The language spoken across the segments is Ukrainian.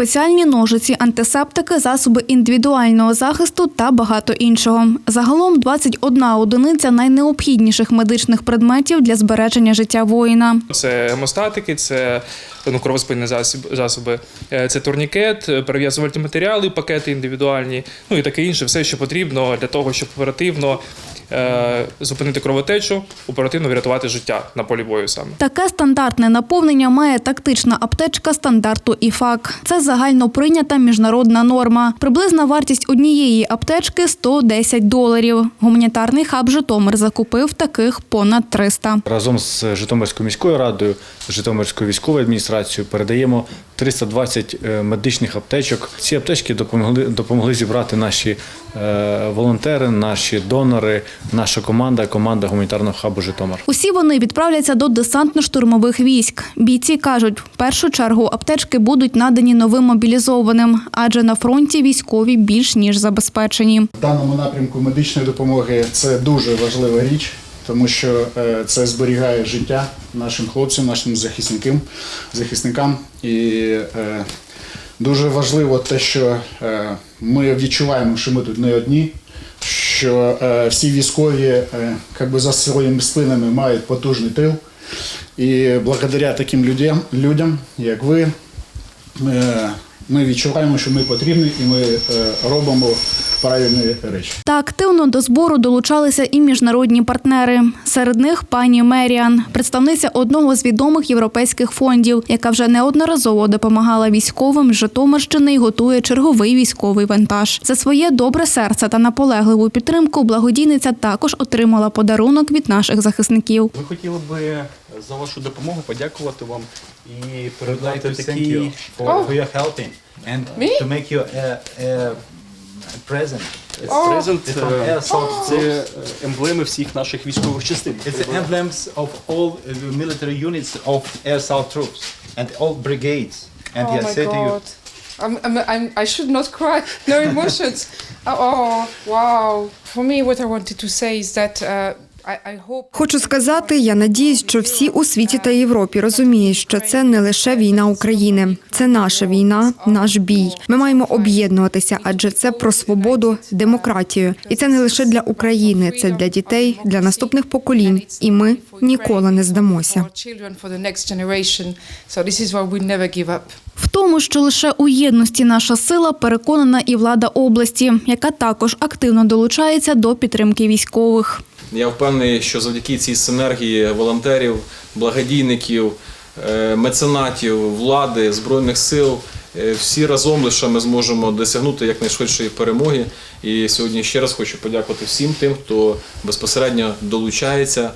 спеціальні ножиці, антисептики, засоби індивідуального захисту та багато іншого. Загалом 21 одиниця найнеобхідніших медичних предметів для збереження життя воїна. Це гемостатики, це ну, кровоспинні засоби, е, це турнікет, е, перев'язувальні матеріали, пакети індивідуальні, ну і таке інше, все, що потрібно для того, щоб оперативно зупинити кровотечу, оперативно врятувати життя на полі бою саме. Таке стандартне наповнення має тактична аптечка стандарту ІФАК. Це загально прийнята міжнародна норма. Приблизна вартість однієї аптечки 110 доларів. Гуманітарний хаб Житомир закупив таких понад 300. Разом з Житомирською міською радою, Житомирською військовою адміністрацією передаємо 320 е, медичних аптечок. Ці аптечки допомогли, допомогли зібрати наші е, волонтери, наші донори, наша команда, команда гуманітарного хабу Житомир. Усі вони відправляться до десантно-штурмових військ. Бійці кажуть, в першу чергу аптечки будуть надані новим мобілізованим, адже на фронті військові більш ніж забезпечені. В даному напрямку медичної допомоги це дуже важлива річ, тому що е, це зберігає життя нашим хлопцям, нашим захисникам, захисникам. І е, дуже важливо те, що е, ми відчуваємо, що ми тут не одні, що е, всі військові е, би за своїми спинами мають потужний тил. І благодаря таким людям, людям як ви, е, ми відчуваємо, що ми потрібні і ми е, робимо правильні речі. Та активно до збору долучалися і міжнародні партнери. Серед них пані Меріан, представниця одного з відомих європейських фондів, яка вже неодноразово допомагала військовим з Житомирщини і готує черговий військовий вантаж. За своє добре серце та наполегливу підтримку благодійниця також отримала подарунок від наших захисників. Ми хотіли би за вашу допомогу подякувати вам і передати такі for, for your helping and to make you a, a present. презент. It's from е, Air South Це Troops. е, емблеми всіх наших військових частин. It's the emblems of all the military units of Air South Troops and all brigades. And oh I my say to you, god. I'm, I'm, I'm, I should not cry. No emotions. oh, wow. For me, what I wanted to say is that uh, I, I hope. Хочу сказати, я надіюсь, що всі у світі та Європі розуміють, що це не лише війна України, це наша війна, наш бій. Ми маємо об'єднуватися, адже це про свободу, демократію, і це не лише для України, це для дітей, для наступних поколінь. І ми ніколи не здамося. В тому, що лише у єдності наша сила переконана і влада області, яка також активно долучається до підтримки військових. Я впевнений, що завдяки цій синергії волонтерів, благодійників, е, меценатів, влади, збройних сил. е, Всі разом лише ми зможемо досягнути якнайшвидшої перемоги. І сьогодні ще раз хочу подякувати всім тим, хто безпосередньо долучається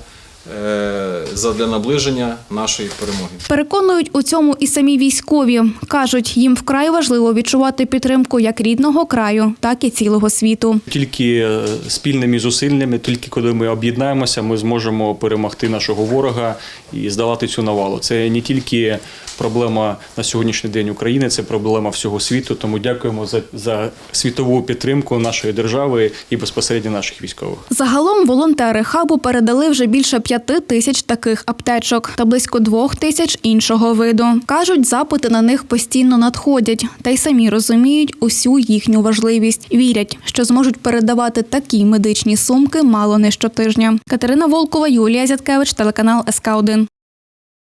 задля наближення нашої перемоги. Переконують у цьому і самі військові. Кажуть, їм вкрай важливо відчувати підтримку як рідного краю, так і цілого світу. Тільки е, спільними зусиллями, тільки коли ми об'єднаємося, ми зможемо перемогти нашого ворога і здолати цю навалу. Це не тільки проблема на сьогоднішній день України, це проблема всього світу. Тому дякуємо за, за світову підтримку нашої держави і безпосередньо наших військових. Загалом волонтери хабу передали вже більше п'яти тисяч таких аптечок та близько двох тисяч іншого виду. кажуть, запити на них постійно надходять, та й самі розуміють усю їхню важливість. Вірять, що зможуть передавати такі медичні сумки мало не щотижня. Катерина Волкова, Юлія Зяткевич, телеканал СК 1